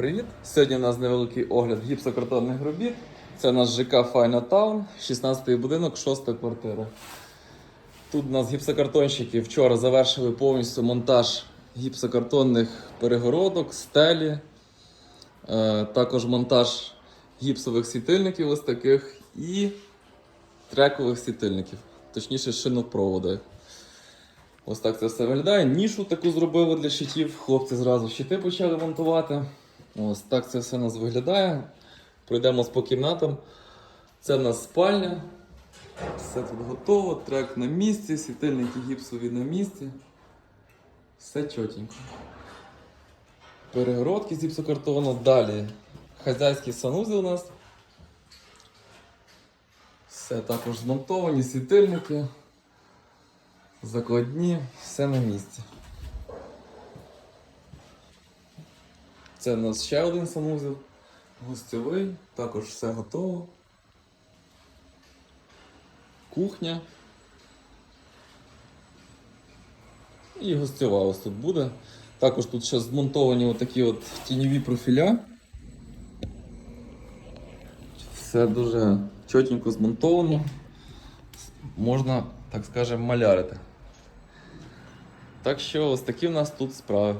привіт! Сьогодні у нас невеликий огляд гіпсокартонних робіт. Це наш ЖК Файна Таун, 16-й будинок, 6 квартира. Тут у нас гіпсокартонщики вчора завершили повністю монтаж гіпсокартонних перегородок, стелі, е, також монтаж гіпсових світильників ось таких і трекових світильників, точніше шинопроводу. Ось так це все виглядає. Нішу таку зробили для щитів. Хлопці зразу щити почали монтувати. Ось так це все у нас виглядає. Пройдемо по кімнатам. Це в нас спальня. Все тут готово, трек на місці, світильники гіпсові на місці. Все чотенько. Перегородки з гіпсокартону. Далі хазяйський санузел у нас. Все також змонтовані, світильники. Закладні, все на місці. Це у нас ще один санузел. Гостьовий, також все готово. Кухня. І гостьова ось тут буде. Також тут ще змонтовані отакі от тіньові профіля. Все дуже чотенько змонтовано. Можна, так скажемо, малярити. Так що ось такі в нас тут справи.